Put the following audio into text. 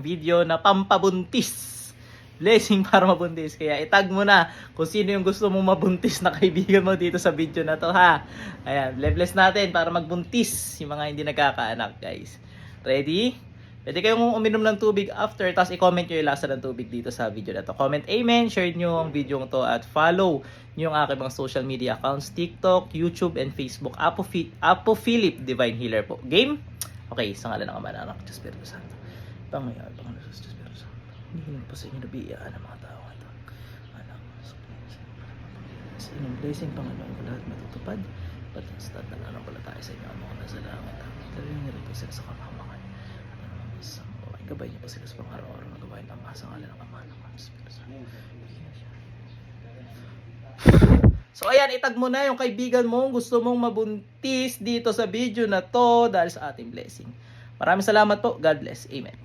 video na pampabuntis. Blessing para mabuntis. Kaya itag mo na kung sino yung gusto mong mabuntis na kaibigan mo dito sa video na to ha. Ayan, bless natin para magbuntis yung mga hindi nagkakaanak guys. Ready? Pwede kayong uminom ng tubig after, tapos i-comment nyo yung lasa ng tubig dito sa video na to. Comment amen, share nyo ang video to at follow nyo ang aking mga social media accounts, TikTok, YouTube, and Facebook. Apo, Apo Philip Divine Healer po. Game? Okay, sa ngalan ng Ama na Anak, Espiritu Santo. Panginoon, Panginoon, Diyos Espiritu Santo. Hindi po sa inyo nabiyaan ng mga tao ito. Anak, sa sa inyong blessing, Panginoon, ko lahat matutupad. Patang sa tatat na tayo sa inyo ang mga nasa langit. Niyo rin po sila sa kamamakan. At naman sa mga gabay niyo po sila sa pang-araw-araw na gawain ang masa ngalan ng Ama ng Diyos Espiritu. So ayan, itag mo na yung kaibigan mo gusto mong mabuntis dito sa video na to dahil sa ating blessing. Maraming salamat po. God bless. Amen.